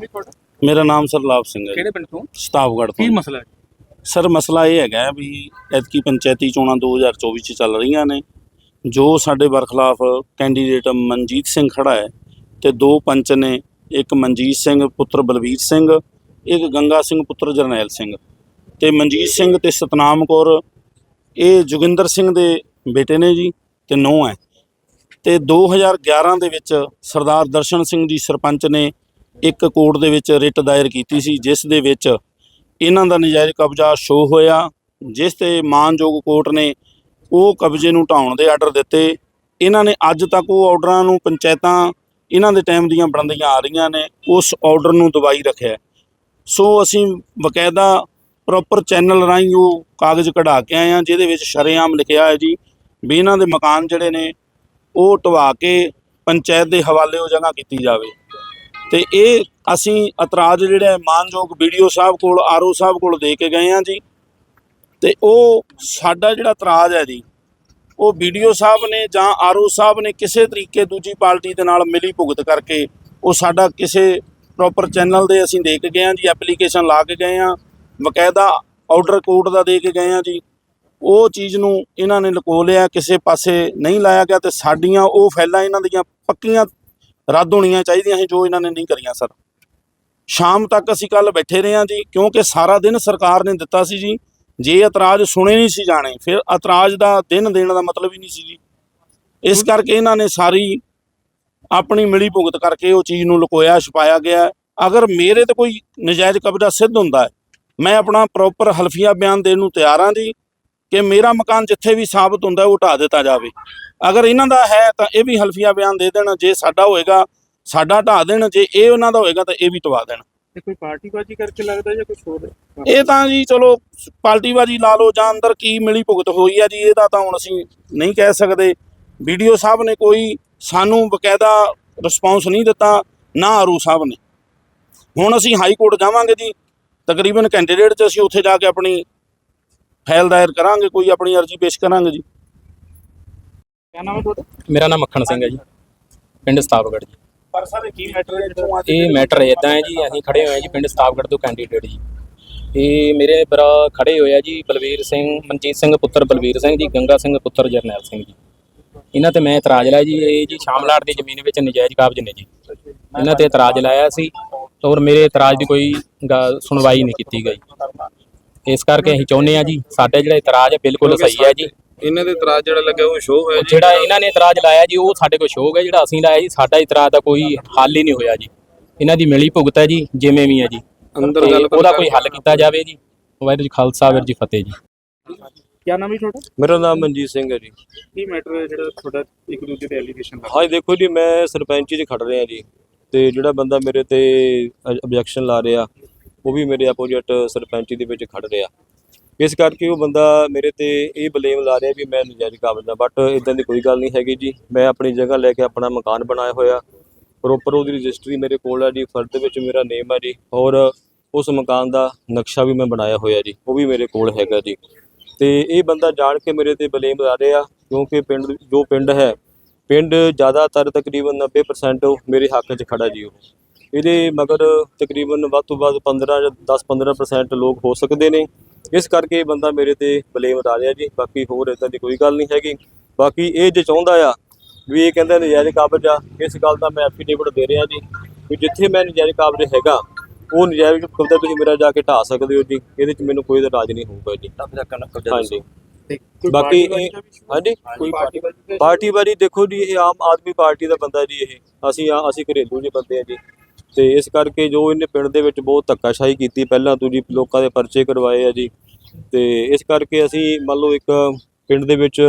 ਨਾਮ ਹੈ ਤੁਹਾਡਾ? ਮੇਰਾ ਨਾਮ ਸਰਲਾਭ ਸਿੰਘ ਹੈ ਕਿਹੜੇ ਪਿੰਡ ਤੋਂ? ਸਤਾਵਗੜ੍ਹ ਕੀ ਤੋਂ ਮਸਲਾ ਹੈ? ਸਰ ਮਸਲਾ ਇਹ ਹੈਗਾ ਵੀ ਐਤਕੀ ਪੰਚਾਇਤੀ ਚੋਣਾਂ 2024 ਚ ਚੱਲ ਰਹੀਆਂ ਨੇ। ਜੋ ਸਾਡੇ ਬਰਖਲਾਫ ਕੈਂਡੀਡੇਟ ਮਨਜੀਤ ਸਿੰਘ ਖੜਾ ਹੈ ਤੇ ਦੋ ਪੰਚ ਨੇ ਇੱਕ ਮਨਜੀਤ ਸਿੰਘ ਪੁੱਤਰ ਬਲਵੀਰ ਸਿੰਘ ਇੱਕ ਗੰਗਾ ਸਿੰਘ ਪੁੱਤਰ ਜਰਨੈਲ ਸਿੰਘ। ਤੇ ਮਨਜੀਤ ਸਿੰਘ ਤੇ ਸਤਨਾਮ ਕੌਰ ਇਹ ਜੋਗਿੰਦਰ ਸਿੰਘ ਦੇ ਬੇਟੇ ਨੇ ਜੀ ਤੇ ਨੂੰਹ ਹੈ। ਤੇ 2011 ਦੇ ਵਿੱਚ ਸਰਦਾਰ ਦਰਸ਼ਨ ਸਿੰਘ ਜੀ ਸਰਪੰਚ ਨੇ ਇੱਕ ਕੋਰਟ ਦੇ ਵਿੱਚ ਰਿਟ ਦਾਇਰ ਕੀਤੀ ਸੀ, ਜਿਸ ਦੇ ਵਿੱਚ ਇਹਨਾਂ ਦਾ ਨਜਾਇਜ਼ ਕਬਜ਼ਾ ਸ਼ੋ ਹੋਇਆ, ਜਿਸ ਤੇ ਮਾਨਯੋਗ ਕੋਰਟ ਨੇ ਉਹ ਕਬਜ਼ੇ ਨੂੰ ਢਾਉਣ ਦੇ ਆਰਡਰ ਦਿੱਤੇ। ਇਹਨਾਂ ਨੇ ਅੱਜ ਤੱਕ ਉਹ ਆਰਡਰਾਂ ਨੂੰ ਪੰਚਾਇਤਾਂ ਇਹਨਾਂ ਦੇ ਟਾਈਮ ਦੀਆਂ ਬਣਦੀਆਂ ਆ ਰਹੀਆਂ ਨੇ, ਉਸ ਆਰਡਰ ਨੂੰ ਦਬਾਈ ਰੱਖਿਆ। ਸੋ ਅਸੀਂ ਬਕਾਇਦਾ ਪ੍ਰੋਪਰ ਚੈਨਲ ਰਾਹੀਂ ਉਹ ਕਾਗਜ਼ ਕਢਾ ਕੇ ਆਏ ਹਾਂ, ਜਿਹਦੇ ਵਿੱਚ ਸ਼ਰੇਆਮ ਲਿਖਿਆ ਹੈ ਜੀ ਵੀ ਇਹਨਾਂ ਦੇ ਮਕਾਨ ਜਿਹੜੇ ਨੇ ਉਹ ਢਵਾ ਕੇ ਪੰਚਾਇਤ ਦੇ ਹਵਾਲੇ ਉਹ ਜਗ੍ਹਾ ਕੀਤੀ ਜਾਵੇ। ਤੇ ਇਹ ਅਸੀਂ ਇਤਰਾਜ਼ ਜਿਹੜਾ ਹੈ ਮਾਨਯੋਗ ਵੀਡੀਓ ਸਾਹਿਬ ਕੋਲ ਆਰਓ ਸਾਹਿਬ ਕੋਲ ਦੇ ਕੇ ਗਏ ਹਾਂ ਜੀ। ਤੇ ਉਹ ਸਾਡਾ ਜਿਹੜਾ ਇਤਰਾਜ਼ ਹੈ ਜੀ, ਉਹ ਵੀਡੀਓ ਸਾਹਿਬ ਨੇ ਜਾਂ ਆਰਓ ਸਾਹਿਬ ਨੇ ਕਿਸੇ ਤਰੀਕੇ ਦੂਜੀ ਪਾਰਟੀ ਦੇ ਨਾਲ ਮਿਲੀ ਭੁਗਤ ਕਰਕੇ ਉਹ ਸਾਡਾ ਕਿਸੇ ਪ੍ਰੋਪਰ ਚੈਨਲ ਦੇ ਅਸੀਂ ਦੇ ਕੇ ਗਏ ਹਾਂ ਜੀ ਐਪਲੀਕੇਸ਼ਨ ਲਾ ਕੇ ਗਏ ਹਾਂ, ਬਕਾਇਦਾ ਆਰਡਰ ਕੋਰਟ ਦਾ ਦੇ ਕੇ ਗਏ ਹਾਂ ਜੀ। ਉਹ ਚੀਜ਼ ਨੂੰ ਇਹਨਾਂ ਨੇ ਲੁਕੋ ਲਿਆ, ਕਿਸੇ ਪਾਸੇ ਨਹੀਂ ਲਾਇਆ ਗਿਆ ਤੇ ਸਾਡੀਆਂ ਉਹ ਫਾਈਲਾਂ ਇਹਨਾਂ ਦੀਆਂ ਪੱਕੀਆਂ ਰੱਦ ਹੋਣੀਆਂ ਚਾਹੀਦੀਆਂ ਸੀ ਜੋ ਇਹਨਾਂ ਨੇ ਨਹੀਂ ਕਰੀਆਂ ਸਰ। ਸ਼ਾਮ ਤੱਕ ਅਸੀਂ ਕੱਲ ਬੈਠੇ ਰਹੇ ਹਾਂ ਜੀ, ਕਿਉਂਕਿ ਸਾਰਾ ਦਿਨ ਸਰਕਾਰ ਨੇ ਦਿੱਤਾ ਸੀ ਜੀ। ਜੇ ਇਤਰਾਜ਼ ਸੁਣੇ ਨਹੀਂ ਸੀ ਜਾਣੇ, ਫਿਰ ਇਤਰਾਜ਼ ਦਾ ਦਿਨ ਦੇਣ ਦਾ ਮਤਲਬ ਹੀ ਨਹੀਂ ਸੀ ਜੀ। ਇਸ ਕਰਕੇ ਇਹਨਾਂ ਨੇ ਸਾਰੀ ਆਪਣੀ ਮਿਲੀ ਭੁਗਤ ਕਰਕੇ ਉਹ ਚੀਜ਼ ਨੂੰ ਲੁਕੋਇਆ, ਛੁਪਾਇਆ ਗਿਆ। ਅਗਰ ਮੇਰੇ ਤੇ ਕੋਈ ਨਜਾਇਜ਼ ਕਬਜ਼ਾ ਸਿੱਧ ਹੁੰਦਾ ਹੈ, ਮੈਂ ਆਪਣਾ ਪ੍ਰੋਪਰ ਹਲਫੀਆ ਬਿਆਨ ਦੇਣ ਨੂੰ ਤਿਆਰ ਹਾਂ ਜੀ। ਕਿ ਮੇਰਾ ਮਕਾਨ ਜਿੱਥੇ ਵੀ ਸਾਬਤ ਹੁੰਦਾ ਉਹ ਢਾ ਦਿੱਤਾ ਜਾਵੇ। ਅਗਰ ਇਹਨਾਂ ਦਾ ਹੈ ਤਾਂ ਇਹ ਵੀ ਹਲਫੀਆ ਬਿਆਨ ਦੇ ਦੇਣ ਜੇ ਸਾਡਾ ਹੋਏਗਾ ਸਾਡਾ ਢਾ ਦੇਣ ਜੇ ਇਹ ਉਹਨਾਂ ਦਾ ਹੋਏਗਾ ਤਾਂ ਇਹ ਵੀ ਟਵਾ ਦੇਣ। ਕੋਈ ਪਾਰਟੀਬਾਜ਼ੀ ਕਰਕੇ ਲੱਗਦਾ ਜਾਂ ਕੁਝ ਹੋਰ? ਹੈ ਇਹ ਤਾਂ ਜੀ ਚਲੋ ਪਾਰਟੀਬਾਜੀ ਲਾ ਲਓ ਜਾਂ ਅੰਦਰ ਕੀ ਮਿਲੀ ਭੁਗਤ ਹੋਈ ਆ ਜੀ ਇਹਦਾ ਤਾਂ ਹੁਣ ਅਸੀਂ ਨਹੀਂ ਕਹਿ ਸਕਦੇ। ਵੀਡੀਓ ਸਾਹਿਬ ਨੇ ਕੋਈ ਸਾਨੂੰ ਬਕਾਇਦਾ ਰਿਸਪੌਂਸ ਨਹੀਂ ਦਿੱਤਾ ਨਾ ਆਰੂ ਸਾਹਿਬ ਨੇ। ਹੁਣ ਅਸੀਂ ਹਾਈ ਕੋਰਟ ਜਾਵਾਂਗੇ ਜੀ ਤਕਰੀਬਨ ਕੈਂਡੀਡੇਟ 'ਚ ਅਸੀਂ ਉੱਥੇ ਜਾ ਕੇ ਆਪਣੀ ਫਾਈਲ ਦਾਇਰ ਕਰਾਂਗੇ ਕੋਈ ਆਪਣੀ ਅਰਜ਼ੀ ਪੇਸ਼ ਕਰਾਂਗੇ ਜੀ। ਕੀ ਨਾਮ ਹੈ ਤੁਹਾਡਾ? ਮੇਰਾ ਨਾਮ ਮੱਖਣ ਸਿੰਘ ਹੈ ਜੀ। ਪਿੰਡ ਸਤਾਵਗੜ੍ਹ ਜੀ। ਪਰ ਸਰ ਕੀ ਮੈਟਰ ਹੈ ਇੱਥੋਂ ਅੱਜ ਇਹ ਮੈਟਰ ਇਦਾਂ ਹੈ ਜੀ ਅਸੀਂ ਖੜੇ ਹੋਏ ਹਾਂ ਜੀ ਪਿੰਡ ਸਤਾਵਗੜ੍ਹ ਤੋਂ ਕੈਂਡੀਡੇਟ ਜੀ। ਇਹ ਮੇਰੇ ਭਰਾ ਖੜੇ ਹੋਏ ਆ ਜੀ ਬਲਵੀਰ ਸਿੰਘ ਮਨਜੀਤ ਸਿੰਘ ਪੁੱਤਰ ਬਲਵੀਰ ਸਿੰਘ ਜੀ ਗੰਗਾ ਸਿੰਘ ਪੁੱਤਰ ਜਰਨੈਲ ਸਿੰਘ ਜੀ। ਇਹਨਾਂ ਤੇ ਮੈਂ ਇਤਰਾਜ਼ ਲਾਇਆ ਜੀ ਇਹ ਜੀ ਸ਼ਾਮਲਾਟ ਦੀ ਜ਼ਮੀਨ ਵਿੱਚ ਨਜਾਇਜ਼ ਕਾਬਜ਼ ਨੇ ਜੀ। ਇਹਨਾਂ ਤੇ ਇਤਰਾਜ਼ ਲਾਇਆ ਸੀ ਔਰ ਮੇਰੇ ਇਤਰਾਜ਼ ਦੀ ਕੋਈ ਗਾ- ਸੁਣਵਾਈ ਨਹੀਂ ਕੀਤੀ ਗਈ। ਇਸ ਕਰਕੇ ਅਸੀਂ ਚਾਹੁੰਦੇ ਆ ਜੀ ਸਾਡਾ ਜਿਹੜਾ ਇਤਰਾਜ਼ ਹੈ ਬਿਲਕੁਲ ਸਹੀ ਹੈ ਜੀ। ਇਹਨਾਂ ਦੇ ਇਤਰਾਜ਼ ਜਿਹੜਾ ਲੱਗਿਆ ਉਹ ਸ਼ੋਅ ਹੋਇਆ ਜੀ। ਜਿਹੜਾ ਇਹਨਾਂ ਨੇ ਇਤਰਾਜ਼ ਲਾਇਆ ਜੀ ਉਹ ਸਾਡੇ ਕੋਲ ਸ਼ੋਅ ਹੈ ਜਿਹੜਾ ਅਸੀਂ ਲਾਇਆ ਜੀ ਸਾਡਾ ਇਤਰਾਜ਼ ਦਾ ਕੋਈ ਹੱਲ ਹੀ ਨਹੀਂ ਹੋਇਆ ਜੀ। ਇਹਨਾਂ ਦੀ ਮਿਲੀ ਭੁਗਤ ਹੈ ਜੀ ਜਿਵੇਂ ਵੀ ਹੈ ਜੀ। ਅੰਦਰ ਗੱਲ ਉਹਦਾ ਕੋਈ ਹੱਲ ਕੀਤਾ ਜਾਵੇ ਜੀ। ਵਾਹਿਗੁਰੂ ਜੀ ਖਾਲਸਾ ਵਾਹਿਗੁਰੂ ਜੀ ਫਤਿਹ ਜੀ। ਕੀ ਨਾਮ ਹੈ ਤੁਹਾਡਾ? ਮੇਰਾ ਨਾਮ ਮਨਜੀਤ ਸਿੰਘ ਹੈ ਜੀ। ਕੀ ਮੈਟਰ ਹੈ ਜਿਹੜਾ ਤੁਹਾਡਾ ਇੱਕ ਦੂਜੇ ਤੇ ਐਲੀਗੇਸ਼ਨ ਲਾ ਹਾਂ ਦੇਖੋ ਜੀ ਮੈਂ ਸਰਪੰਚੀ 'ਚ ਖੜ ਰਿਹਾ ਜੀ। ਤੇ ਜਿਹੜਾ ਬੰਦਾ ਮੇਰੇ ਤੇ ਆਬਜੈਕਸ਼ਨ ਲਾ ਰਿਹਾ ਉਹ ਵੀ ਮੇਰੇ ਆਪੋਜੀਟ ਸਰਪੰਚੀ ਦੇ ਵਿੱਚ ਖੜ ਰਿਹਾ। ਇਸ ਕਰਕੇ ਉਹ ਬੰਦਾ ਮੇਰੇ ਤੇ ਇਹ ਬਲੇਮ ਲਾ ਰਿਹਾ ਵੀ ਮੈਂ ਨਜਾਇਜ਼ ਕਾਬਜ਼ ਬਟ ਇਦਾਂ ਦੀ ਕੋਈ ਗੱਲ ਨਹੀਂ ਹੈਗੀ ਜੀ। ਮੈਂ ਆਪਣੀ ਜਗ੍ਹਾ ਲੈ ਕੇ ਆਪਣਾ ਮਕਾਨ ਬਣਾਇਆ ਹੋਇਆ। ਪ੍ਰੋਪਰ ਉਹਦੀ ਰਜਿਸਟਰੀ ਮੇਰੇ ਕੋਲ ਆ ਜੀ। ਫਰਦ ਵਿੱਚ ਮੇਰਾ ਨੇਮ ਹੈ ਜੀ। ਔਰ ਉਸ ਮਕਾਨ ਦਾ ਨਕਸ਼ਾ ਵੀ ਮੈਂ ਬਣਾਇਆ ਹੋਇਆ ਜੀ। ਉਹ ਵੀ ਮੇਰੇ ਕੋਲ ਹੈਗਾ ਜੀ। ਤੇ ਇਹ ਬੰਦਾ ਜਾਣ ਕੇ ਮੇਰੇ ਤੇ ਬਲੇਮ ਲਾ ਰਿਹਾ, ਕਿਉਂਕਿ ਪਿੰਡ ਜੋ ਪਿੰਡ ਹੈ, ਪਿੰਡ ਜ਼ਿਆਦਾਤਰ ਤਕਰੀਬਨ 90% ਮੇਰੇ ਹੱਕ 'ਚ ਖੜਾ ਜੀ ਉਹ। ਇਹਦੇ ਮਗਰ ਤਕਰੀਬਨ ਵੱਧ ਤੋਂ ਵੱਧ 15 ਜਾਂ 10-15% ਲੋਕ ਹੋ ਸਕਦੇ ਨੇ। ਇਸ ਕਰਕੇ ਇਹ ਬੰਦਾ ਮੇਰੇ ਤੇ ਬਲੇਮ ਲਾ ਰਿਹਾ ਜੀ। ਬਾਕੀ ਹੋਰ ਇਦਾਂ ਦੀ ਕੋਈ ਗੱਲ ਨਹੀਂ ਹੈਗੀ। ਬਾਕੀ ਇਹ ਜੇ ਚਾਹੁੰਦਾ ਆ ਵੀ ਇਹ ਕਹਿੰਦਾ ਨਜਾਇਜ਼ ਕਾਬਜ਼ ਆ ਇਸ ਗੱਲ ਦਾ ਮੈਂ ਐਫੀਡੇਵਿਟ ਦੇ ਰਿਹਾ ਜੀ ਵੀ ਜਿੱਥੇ ਮੈਂ ਨਜਾਇਜ਼ ਕਾਬਜ਼ ਹੈਗਾ ਉਹ ਨਜਾਇਜ਼ ਕਬਜ਼ਾ ਤੁਸੀਂ ਮੇਰਾ ਜਾ ਕੇ ਢਾ ਸਕਦੇ ਹੋ ਜੀ। ਇਹਦੇ 'ਚ ਮੈਨੂੰ ਕੋਈ ਇਤਰਾਜ਼ ਨਹੀਂ ਹੋਊਗਾ ਜੀ। ਹਾਂਜੀ। ਬਾਕੀ? ਹਾਂਜੀ? ਕੋਈ ਪਾਰਟੀ ਵਾਰੀ ਦੇਖੋ ਜੀ ਇਹ ਆਮ ਆਦਮੀ ਪਾਰਟੀ ਦਾ ਬੰਦਾ ਜੀ ਇਹ। ਅਸੀਂ ਅਸੀਂ ਘਰੇਲੂ ਜੀ ਬੰਦੇ ਆ ਜੀ। ਤੇ ਇਸ ਕਰਕੇ ਜੋ ਇਹਨੇ ਪਿੰਡ ਦੇ ਵਿੱਚ ਬਹੁਤ ਧੱਕਾਸ਼ਾਹੀ ਕੀਤੀ, ਪਹਿਲਾਂ ਤੋਂ ਜੀ ਲੋਕਾਂ ਦੇ ਪਰਚੇ ਕਰਵਾਏ ਆ ਜੀ। ਤੇ ਇਸ ਕਰਕੇ ਅਸੀਂ ਮੰਨ ਲਓ ਇੱਕ ਪਿੰਡ ਦੇ ਵਿੱਚ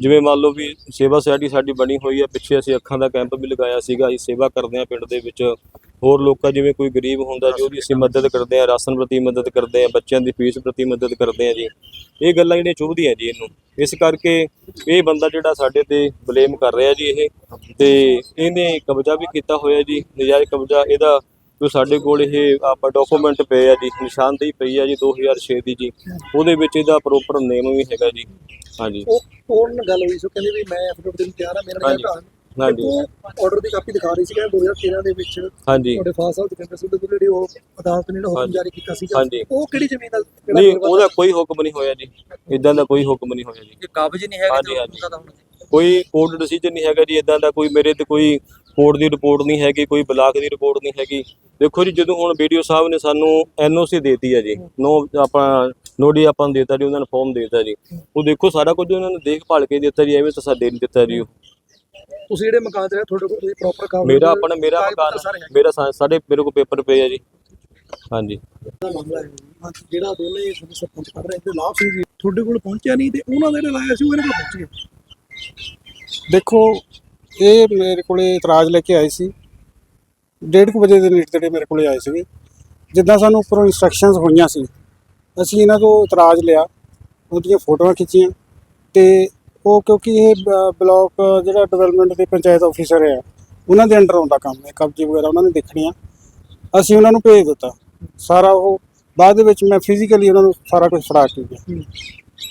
ਜਿਵੇਂ ਮੰਨ ਲਓ ਵੀ ਸੇਵਾ ਸੁਸਾਇਟੀ ਸਾਡੀ ਬਣੀ ਹੋਈ ਹੈ ਪਿੱਛੇ ਅਸੀਂ ਅੱਖਾਂ ਦਾ ਕੈਂਪ ਵੀ ਲਗਾਇਆ ਸੀਗਾ, ਅਸੀਂ ਸੇਵਾ ਕਰਦੇ ਆ ਪਿੰਡ ਦੇ ਵਿੱਚ। ਹੋਰ ਲੋਕਾਂ ਜਿਵੇਂ ਕੋਈ ਗਰੀਬ ਹੁੰਦਾ ਜੋ ਵੀ ਅਸੀਂ ਮਦਦ ਕਰਦੇ ਆ ਰਾਸ਼ਨ ਪ੍ਰਤੀ ਮਦਦ ਕਰਦੇ ਆ ਬੱਚਿਆਂ ਦੀ ਫੀਸ ਪ੍ਰਤੀ ਮਦਦ ਕਰਦੇ ਆ ਜੀ। ਇਹ ਗੱਲਾਂ ਜਿਹੜੀਆਂ ਚੁਭਦੀਆਂ ਜੀ ਇਹਨੂੰ। ਇਸ ਕਰਕੇ ਇਹ ਬੰਦਾ ਜਿਹੜਾ ਸਾਡੇ ਤੇ ਬਲੇਮ ਕਰ ਰਿਹਾ ਜੀ ਇਹ ਤੇ ਇਹਨੇ ਕਬਜ਼ਾ ਵੀ ਕੀਤਾ ਹੋਇਆ ਜੀ ਨਜਾਇਜ਼ ਕਬਜ਼ਾ ਇਹਦਾ ਜੋ ਸਾਡੇ ਕੋਲ ਇਹ ਆਪਾਂ ਡਾਕੂਮੈਂਟ ਪਏ ਆ ਜੀ ਨਿਸ਼ਾਨਦੇਹੀ ਪਈ ਆ ਜੀ 2006 ਦੀ ਜੀ। ਉਹਦੇ ਵਿੱਚ ਇਹਦਾ ਪ੍ਰੋਪਰ ਨੇਮ ਵੀ ਹੈਗਾ ਜੀ। ਹਾਂਜੀ। ਉਹ ਨਾਲ ਗੱਲ ਹੋਈ ਸੋ ਕਹਿੰਦੇ ਵੀ ਮੈਂ ਦੇਣ ਤਿਆਰ ਆ ਮੇਰਾ ਹਾਂਜੀ। ਨਾਮ ਹਾਂਜੀ। ਆਰਡਰ ਦੀ ਕਾਪੀ ਦਿਖਾ ਰਹੀ ਸੀ ਕਿ 2013 ਦੇ ਵਿੱਚ। ਹਾਂਜੀ। ਤੁਹਾਡੇ ਫਾਦਰ ਸਾਹਿਬ ਜਤਿੰਦਰ ਸਿੰਘ ਦੇ ਕੋਲ ਜਿਹੜੀ ਉਹ ਅਦਾਲਤ ਨੇ ਜਿਹੜਾ ਹੁਕਮ ਹਾਂਜੀ। ਜਾਰੀ ਕੀਤਾ ਸੀ ਹਾਂਜੀ। ਉਹ ਕਿਹੜੀ ਜ਼ਮੀਨ ਦਾ ਕਿਹੜਾ ਨਹੀਂ ਵਿਰਵਾ ਉਹਦਾ ਕੋਈ ਹੁਕਮ ਨਹੀਂ ਹੋਇਆ ਜੀ। ਇਦਾਂ ਦਾ ਕੋਈ ਹੁਕਮ ਨਹੀਂ ਹੋਇਆ ਜੀ। ਇਹ ਕਾਬਜ ਨਹੀਂ ਹੈਗਾ ਹਾਂਜੀ, ਤੇ ਹਾਂਜੀ। ਉਹਦਾ ਤਾਂ ਹੁਣ ਕੋਈ ਕੋਰਟ ਡਿਸੀਜਨ ਨਹੀਂ ਹੈਗਾ ਜੀ ਇਦਾਂ ਦਾ ਕੋਈ ਮੇਰੇ ਤੇ ਕੋਈ ਕੋਰਟ ਦੀ ਰਿਪੋਰਟ ਨਹੀਂ ਹੈਗੀ ਕੋਈ ਬਲਾਕ ਦੀ ਰਿਪੋਰਟ ਨਹੀਂ ਹੈਗੀ। ਦੇਖੋ ਜੀ ਜਦੋਂ ਹੁਣ ਵੀਡੀਓ ਸਾਹਿਬ ਨੇ ਸਾਨੂੰ ਐਨਓਸੀ ਦੇਤੀ ਹੈ ਜੀ ਨੋ ਆਪਾਂ ਨੋਡੀ ਆਪਾਂ ਨੂੰ ਦੇਤਾ ਜੀ ਉਹਨਾਂ ਨੇ ਫਾਰਮ ਦੇਤਾ ਜੀ। ਉਹ ਦੇਖੋ ਸਾਰਾ ਕੁਝ ਉਹਨਾਂ ਨੇ ਦੇਖ ਭਾਲ ਕੇ ਦਿੱਤਾ ਜੀ ਐਵੇਂ ਤਾਂ ਸਾਡੇ ਨਹੀਂ ਦਿੱਤਾ ਜੀ ਉਹ। ਤੁਸੀਂ ਜਿਹੜੇ ਮਕਾਨ ਤੇ ਰਹੇ, ਤੁਹਾਡੇ ਕੋਲ ਪ੍ਰੋਪਰ ਕਾਗਜ਼ ਮੇਰਾ ਆਪਣਾ ਮੇਰਾ ਕਾਗਜ਼ ਮਕਾਨ ਪੱਤਰ ਸਾਰੇ ਹੈਗੇ। ਮੇਰਾ ਸਾ- ਸਾਡੇ ਮੇਰੇ ਕੋਲ ਪੇਪਰ ਪਏ ਆ ਜੀ। ਹਾਂਜੀ। ਦਾ ਮਾਮਲਾ ਹੈ ਹਾਂਜੀ, ਜਿਹੜਾ ਦੋਨੇ ਤੁਹਾਡੇ ਸਰਪੰਚ ਕਰ ਰਹੇ ਤੇ ਲਾਭ ਸਿੰਘ ਜੀ। ਤੁਹਾਡੇ ਕੋਲ ਪਹੁੰਚਿਆ ਨਹੀਂ ਤੇ ਉਹਨਾਂ ਦੇ ਜਿਹੜੇ ਲਾਇਆ ਸੀ ਉਹ ਇਹਨਾਂ ਕੋਲ ਪਹੁੰਚ ਗਏ। ਦੇਖੋ ਇਹ ਮੇਰੇ ਕੋਲੇ ਇਤਰਾਜ਼ ਲੈ ਕੇ ਆਏ ਸੀ। ਡੇਢ ਕੁ ਵਜੇ ਦੇ ਨੇੜੇ ਤੇੜੇ ਮੇਰੇ ਕੋਲੇ ਆਏ ਸੀਗੇ। ਜਿੱਦਾਂ ਸਾਨੂੰ ਉੱਪਰੋਂ ਇਨਸਟਰਕਸ਼ਨਸ ਹੋਈਆਂ ਸੀ ਅਸੀਂ ਇਹਨਾਂ ਤੋਂ ਇਤਰਾਜ਼ ਲਿਆ ਉਹਦੀਆਂ ਫੋਟੋਆਂ ਖਿੱਚੀਆਂ ਤੇ ਉਹ ਕਿਉਂਕਿ ਇਹ ਬ- ਬਲਾਕ ਜਿਹੜਾ ਡਿਵੈਲਪਮੈਂਟ ਦੇ ਪੰਚਾਇਤ ਆਫੀਸਰ ਹੈ ਉਹਨਾਂ ਦੇ ਅੰਡਰ ਆਉਂਦਾ ਕੰਮ ਹੈ ਕਬਜ਼ੇ ਵਗੈਰਾ ਉਹਨਾਂ ਨੇ ਦੇਖਣੇ ਆ ਅਸੀਂ ਉਹਨਾਂ ਨੂੰ ਭੇਜ ਦਿੱਤਾ। ਸਾਰਾ ਉਹ ਬਾਅਦ ਦੇ ਵਿੱਚ ਮੈਂ ਫਿਜ਼ੀਕਲੀ ਉਹਨਾਂ ਨੂੰ ਸਾਰਾ ਕੁਝ ਫੜਾ ਕੇ ਗਿਆ।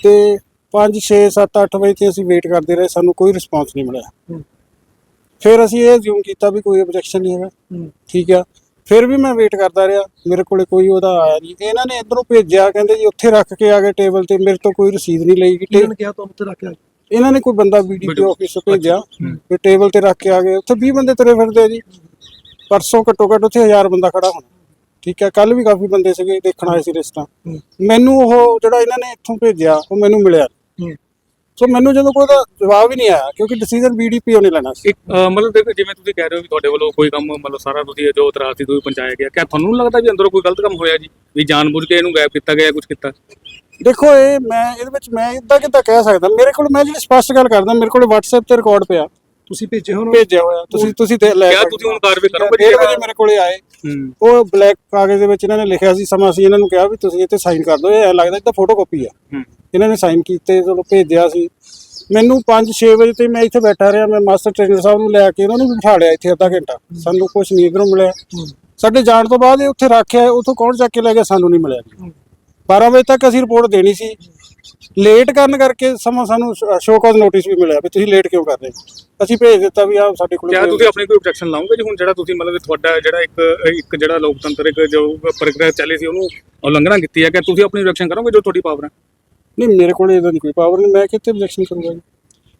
ਤੇ 5 6 7 8 ਵਜੇ ਤੇ ਅਸੀਂ ਵੇਟ ਕਰਦੇ ਰਹੇ ਸਾਨੂੰ ਕੋਈ ਰਿਸਪਾਂਸ ਨਹੀਂ ਮਿਲਿਆ। ਹੂੰ। ਫਿਰ ਅਸੀਂ ਇਹ ਜ਼ਿਊਮ ਕੀਤਾ ਵੀ ਕੋਈ ਆਬਜੈਕਸ਼ਨ ਨਹੀਂ ਹੈਗਾ। ਹੂੰ। ਠੀਕ ਆ। ਫਿਰ ਵੀ ਮੈਂ ਵੇਟ ਕਰਦਾ ਰਿਹਾ ਮੇਰੇ ਕੋਲੇ ਕੋਈ ਉਹਦਾ ਆਇਆ ਨਹੀਂ। ਇਹਨਾਂ ਨੇ ਇਧਰੋਂ ਭੇਜਿਆ ਕਹਿੰਦੇ ਜੀ ਉੱਥੇ ਰੱਖ ਕੇ ਆ ਗਏ ਟੇਬਲ ਤੇ ਮੇਰੇ ਤੋਂ ਕੋਈ ਰਸੀਦ ਨਹੀਂ ਲਈ। ਇਹਨਾਂ ਕਿ ਨੇ ਕਿਹਾ ਤੁਹਾਨੂੰ ਉੱਥੇ ਰੱਖਿਆ ਇਹਨਾਂ ਨੇ ਕੋਈ ਬੰਦਾ ਵੀਡੀਓ ਆਫਿਸ ਤੋਂ ਭੇਜਿਆ ਤੇ ਟੇਬਲ ਤੇ ਰੱਖ ਕੇ ਆ ਗਏ। ਉੱਥੇ 20 ਬੰਦੇ ਤੁਰੇ ਫਿਰਦੇ ਆ ਜੀ। ਪਰਸੋਂ ਘੱਟੋ ਘੱਟ ਉੱਥੇ 1000 ਬੰਦਾ ਖੜਾ ਹੋਣਾ। ਠੀਕ ਹੈ ਕੱਲ ਵੀ ਕਾਫੀ ਬੰਦੇ ਸੀਗੇ ਦੇਖਣ ਆਏ ਸੀ ਰਿਸਟਾਂ। ਮੈਨੂੰ ਉਹ ਜਿਹੜਾ ਇਹਨਾਂ ਨੇ ਇੱਥੋਂ ਭੇਜਿਆ ਉਹ ਮੈਨੂੰ ਮਿਲਿਆ। ਸੋ ਮੈਨੂੰ ਜਦੋਂ ਕੋਈ ਉਹਦਾ ਜਵਾਬ ਹੀ ਨਹੀਂ ਆਇਆ ਕਿਉਂਕਿ ਡਿਸੀਜਨ ਬੀਡੀਪੀਓ ਨੇ ਲੈਣਾ ਸੀ। ਇੱਕ ਅਹ, ਮਤਲਬ ਦੇਖੋ ਜਿਵੇਂ ਤੁਸੀਂ ਕਹਿ ਰਹੇ ਹੋ ਵੀ ਤੁਹਾਡੇ ਵੱਲੋਂ ਕੋਈ ਕੰਮ ਮਤਲਬ ਸਾਰਾ ਤੁਸੀਂ ਜੋ ਇਤਰਾਜ਼ ਸੀ ਤੁਸੀਂ ਪਹੁੰਚਾਇਆ ਗਿਆ। ਕਿਆ ਤੁਹਾਨੂੰ ਲੱਗਦਾ ਵੀ ਅੰਦਰੋਂ ਕੋਈ ਗਲਤ ਕੰਮ ਹੋਇਆ ਜੀ? ਵੀ ਜਾਣਬੁੱਝ ਕੇ ਇਹਨੂੰ ਗਾਇਬ ਕੀਤਾ ਗਿਆ ਕੁਝ ਕੀਤਾ? ਦੇਖੋ ਇਹ ਮੈਂ ਇਹਦੇ ਵਿੱਚ ਮੈਂ ਇਦਾਂ ਕਿੱਦਾਂ ਕਹਿ ਸਕਦਾ? ਮੇਰੇ ਕੋਲ ਮੈਂ ਜਿਹੜੀ ਸਪਸ਼ਟ ਗੱਲ ਕਰਦਾ ਮੇਰੇ ਕੋਲ WhatsApp ਤੇ ਰਿਕਾਰਡ ਪਿਆ। ਤੁਸੀਂ ਭੇਜੇ ਹੁਣ ਭੇਜਿਆ ਹੋਇਆ। ਤੁਸੀਂ ਤੁਸੀਂ ਦੇ- ਲੈ ਕਿਆ ਸਕਦੇ ਤੁਸੀਂ ਹੋ। ਹੁਣ ਕਾਰਵਾਈ ਕਰੋਗੇ? ਡੇਢ ਜਿਹੜਾ- ਵਜੇ ਮੇਰੇ ਕੋਲੇ ਆਏ। ਹੂੰ ਉਹ ਬਲੈਕ ਕਾਗਜ਼ ਦੇ ਵਿੱਚ ਇਹਨਾਂ ਨੇ ਲਿਖਿਆ ਸੀ ਸਮਾਂ ਸੀ ਇਹਨਾਂ ਨੂੰ ਕਿਹਾ ਵੀ ਤੁਸੀਂ ਇੱਥੇ ਸਾਈਨ ਕਰ ਦਿਓ ਇਹ ਐਂ ਲੱਗਦਾ ਫੋਟੋ ਕਾਪੀ ਆ। ਇਹਨਾਂ ਨੇ ਸਾਈਨ ਕੀਤੇ ਚਲੋ ਭੇਜਿਆ ਸੀ। ਮੈਨੂੰ 5-6 ਵਜੇ ਤੇ ਮੈਂ ਇੱਥੇ ਬੈਠਾ ਰਿਹਾ ਮੈਂ ਮਾਸਟਰ ਟ੍ਰੇਨਰ ਸਾਹਿਬ ਨੂੰ ਲੈ ਕੇ ਉਹਨਾਂ ਨੂੰ ਵੀ ਬਿਠਾ ਲਿਆ ਇੱਥੇ ਅੱਧਾ ਘੰਟਾ। ਸਾਨੂੰ ਕੁਝ ਨਹੀਂ ਇਧਰੋਂ ਮਿਲਿਆ। ਸਾਡੇ ਜਾਣ ਤੋਂ ਬਾਅਦ ਇਹ ਉੱਥੇ ਰੱਖਿਆ ਉੱਥੋਂ ਕੌਣ ਚੱਕ ਕੇ ਲੈ ਗਿਆ ਸਾਨੂੰ ਨਹੀਂ ਮਿਲਿਆ। ਜੀ 12 ਵਜੇ ਤੱਕ ਅਸੀਂ ਰਿਪੋਰਟ ਦੇਣੀ ਸੀ। ਲੇਟ ਕਰਨ ਕਰਕੇ ਸਮਾਂ ਸਾਨੂੰ ਸ਼ੋਅ ਕਾਜ਼ ਨੋਟਿਸ ਵੀ ਮਿਲਿਆ ਵੀ ਤੁਸੀਂ ਲੇਟ ਕਿਉਂ ਕਰ ਰਹੇ ਹੋ? ਅਸੀਂ ਭੇਜ ਦਿੱਤਾ ਵੀ ਆ ਸਾਡੇ ਕੋਲ ਕਿਆ ਤੁਸੀਂ ਆਪਣੀ ਕੋਈ ਆਬਜੈਕਸ਼ਨ ਲਾਓਗੇ ਜੀ? ਹੁਣ ਜਿਹੜਾ ਤੁਸੀਂ ਮਤਲਬ ਤੁਹਾਡਾ ਜਿਹੜਾ ਇੱਕ ਇੱਕ ਜਿਹੜਾ ਲੋਕਤੰਤਰਿਕ ਜੋ ਪ੍ਰਕਿਰਿਆ ਚੱਲੀ ਸੀ ਉਹਨੂੰ ਉਲੰਘਣਾ ਕੀਤੀ ਹੈ ਕਿ ਤੁਸੀਂ ਆਪਣੀ ਆਬਜੈਕਸ਼ਨ ਕਰੋਗੇ ਜੋ ਤੁਹਾਡੀ ਪਾਵਰ ਹੈ? ਨਹੀਂ ਮੇਰੇ ਕੋਲ ਇਹਦਾ ਨਹੀਂ ਕੋਈ ਪਾਵਰ ਨਹੀਂ ਮੈਂ ਕਿੱਥੇ ਆਬਜੈਕਸ਼ਨ ਕਰੂੰਗਾ ਜੀ?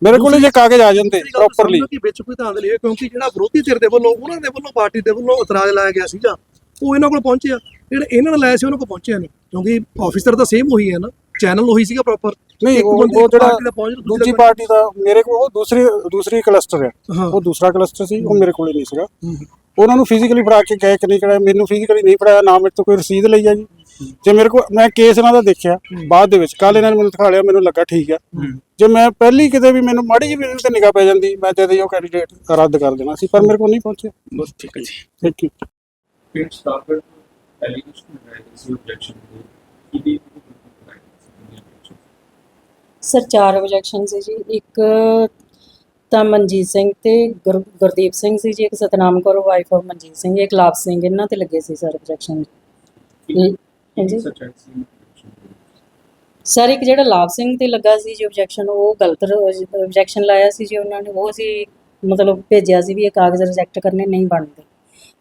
ਮੇਰੇ ਕੋਲ ਜੇ ਕਾਗਜ਼ ਆ ਜਾਂਦੇ ਪ੍ਰੋਪਰਲੀ ਕਿ ਵਿੱਚ ਕੋਈ ਧਾਂਦ ਲਈ ਕਿਉਂਕਿ ਜਿਹੜਾ ਵਿਰੋਧੀ ਧਿਰ ਦੇ ਵੱਲੋਂ ਉਹਨਾਂ ਦੇ ਵੱਲੋਂ ਪਾਰਟੀ ਦੇ ਵੱਲੋਂ ਇਤਰਾਜ਼ ਲਾਇਆ ਗਿਆ ਸੀਗਾ। ਉਹ ਇਹਨਾਂ ਕੋਲ ਪਹੁੰਚਿਆ। ਜਿਹੜਾ ਇਹਨਾਂ ਨੇ ਲਾਇਆ ਸੀ ਉਹਨਾਂ ਕੋਲ ਪਹੁੰਚਿਆ ਨਹੀਂ। ਕਿਉਂਕਿ ਆਫਿਸਰ ਤਾਂ ਸੇਮ ਉਹੀ ਹੈ ਨਾ। ਚੈਨਲ ਉਹੀ ਸੀਗਾ ਪ੍ਰੋਪਰ ਨਹੀਂ ਉਹ ਉਹ ਜਿਹੜਾ ਦੂਜੀ ਪਾਰਟੀ ਦਾ ਮੇਰੇ ਕੋਲ ਉਹ ਦੂਸਰੀ ਦੂਸਰੀ ਕਲਸਟਰ ਹੈ। ਹਾਂ। ਉਹ ਦੂਸਰਾ ਕਲਸਟਰ ਸੀ ਉਹ ਮੇਰੇ ਕੋਲੇ ਨਹੀਂ ਸੀਗਾ। ਉਹਨਾਂ ਨੂੰ ਫਿਜ਼ੀਕਲੀ ਫੜਾ ਕੇ ਗਏ ਕਿ ਨਹੀਂ ਕਰਾਇਆ ਮੈਨੂੰ ਫਿਜ਼ੀਕਲੀ ਨਹੀਂ ਫੜਾਇਆ ਨਾ ਮੇਰੇ ਤੋਂ ਕੋਈ ਰਸੀਦ ਲਈ ਆ ਜੀ। ਜੇ ਮੇਰੇ ਕੋਲ ਮੈਂ ਕੇਸ ਇਹਨਾਂ ਦਾ ਦੇਖਿਆ ਬਾਅਦ ਦੇ ਵਿੱਚ। ਕੱਲ ਇਹਨਾਂ ਨੇ ਮੈਨੂੰ ਦਿਖਾ ਲਿਆ ਮੈਨੂੰ ਲੱਗਾ ਠੀਕ ਆ। ਜੇ ਮੈਂ ਪਹਿਲੀ ਕਿਤੇ ਵੀ ਮੈਨੂੰ ਮਾੜੀ ਜਿਹੀ ਵੀ ਇਹਨਾਂ ਤੇ ਨਿਗਾਹ ਪੈ ਜਾਂਦੀ ਮੈਂ ਜਦ ਹੀ ਉਹ ਕੈਂਡੀਡੇਟ ਰੱਦ ਕਰ ਦੇਣਾ ਸੀ ਪਰ ਮੇਰੇ ਕੋਲ ਨਹੀਂ ਪਹੁੰਚਿਆ। ਬਸ ਠੀਕ ਹੈ ਜੀ। Thank you It started allegation and objection ਇਹਦੀ ਸਰ ਚਾਰ ਆਬਜੈਕਸ਼ਨ ਸੀ ਜੀ। ਇੱਕ ਤਾਂ ਮਨਜੀਤ ਸਿੰਘ ਤੇ ਗੁਰ- ਗੁਰਦੀਪ ਸਿੰਘ ਸੀ ਜੀ ਇੱਕ ਸਤਨਾਮ ਕੌਰ ਵਾਈਫ ਆਫ ਮਨਜੀਤ ਸਿੰਘ ਇੱਕ ਲਾਭ ਸਿੰਘ ਇਹਨਾਂ ਤੇ ਲੱਗੇ ਸੀ ਸਰ ਆਬਜੈਕਸ਼ਨ ਹਾਂਜੀ। ਸਰ ਇੱਕ ਜਿਹੜਾ ਲਾਭ ਸਿੰਘ ਤੇ ਲੱਗਾ ਸੀ ਜੀ ਆਬਜੈਕਸ਼ਨ ਉਹ ਗਲਤ ਆਬਜੈਕਸ਼ਨ ਲਾਇਆ ਸੀ ਜੀ ਉਹਨਾਂ ਨੇ। ਉਹ ਸੀ ਮਤਲਬ ਭੇਜਿਆ ਸੀ ਵੀ ਇਹ ਕਾਗਜ਼ ਰਿਜੈਕਟ ਕਰਨੇ ਨਹੀਂ ਬਣਦੇ।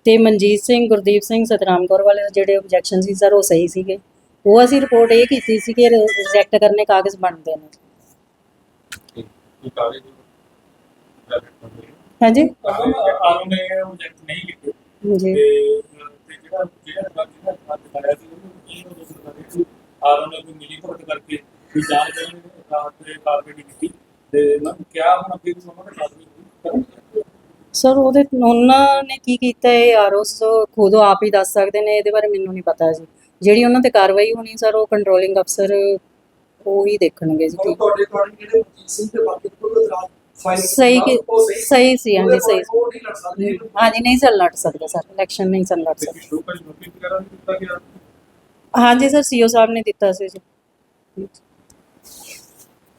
ਤੇ ਮਨਜੀਤ ਸਿੰਘ ਗੁਰਦੀਪ ਸਿੰਘ ਸਤਨਾਮ ਕੌਰ ਵਾਲੇ ਜਿਹੜੇ ਆਬਜੈਕਸ਼ਨ ਸੀ ਸਰ ਉਹ ਸਹੀ ਸੀਗੇ। ਉਹ ਅਸੀਂ ਰਿਪੋਰਟ ਇਹ ਕੀਤੀ ਸੀ ਕਿ ਰਿਜੈਕਟ ਕਰਨੇ ਕਾਗਜ਼ ਬਣਦੇ ਨੇ। ਇਹ ਕਾਗਜ਼ ਹਾਂਜੀ। ਆਰੋ ਨੇ object ਨਹੀਂ ਕੀਤੇ ਜੀ ਤੇ ਤੇ ਜਿਹੜਾ ਜਿਹੜਾ ਜਿਹੜਾ ਹੱਥ ਕਰਾਇਆ ਸੀ ਉਹਨੂੰ ਕੀ ਉਹ ਦੋਸਤ ਸੀ ਆਰੋ ਨੇ ਕੋਈ ਮਿਲੀ ਭਗਤ ਕਰਕੇ ਵੀ ਜਾਣ ਕੇ ਰਾਤ ਦੇ ਕਾਰਵਾਈ ਕੀਤੀ ਤੇ ਮੈਂ ਕਿਹਾ ਹੁਣ ਅੱਗੇ ਵੀ ਉਹਨਾਂ ਨੇ ਕਾਰਵਾਈ ਕਰਨੀ ਸਰ ਉਹਦੇ, ਉਹਨਾਂ ਨੇ ਕੀ ਕੀਤਾ ਇਹ ਆਰਓਸ ਖੁਦ ਆਪ ਹੀ ਦੱਸ ਸਕਦੇ ਨੇ, ਇਹਦੇ ਬਾਰੇ ਮੈਨੂੰ ਨਹੀਂ ਪਤਾ ਜੀ। ਜਿਹੜੀ ਉਹਨਾਂ ਤੇ ਕਾਰਵਾਈ ਹੋਣੀ ਸਰ ਉਹ ਕੰਟਰੋਲਿੰਗ ਅਫਸਰ ਉਹ ਹੀ ਦੇਖਣਗੇ ਜੀ ਹੁਣ ਕੀ ਤੁਹਾਡੇ ਅਕੋਰਡਿੰਗ ਜਿਹੜੇ ਮਨਜੀਤ ਸਿੰਘ ਤੇ ਬਾਕੀ ਕੋਲ ਇਤਰਾਜ਼ ਫਾਈਲ ਸਹੀ ਕਿ ਸਹੀ ਸੀ ਹਾਂਜੀ ਸਹੀ ਸੀ। ਉਹ ਨਹੀਂ ਲੜ ਸਕਦੇ। ਹਾਂਜੀ ਨਹੀਂ ਸਰ ਲੜ ਸਕਦਾ ਸਰ ਇਲੈਕਸ਼ਨ ਨਹੀਂ ਸਰ ਲੜ ਸਕਦਾ। ਸ਼ੋਅ ਕਰੀ ਨੋਟਿਸ ਵਗੈਰਾ ਵੀ ਦਿੱਤਾ ਗਿਆ। ਹਾਂਜੀ ਸਰ ਸੀਓ ਸਾਹਿਬ ਨੇ ਦਿੱਤਾ ਸੀ ਜੀ।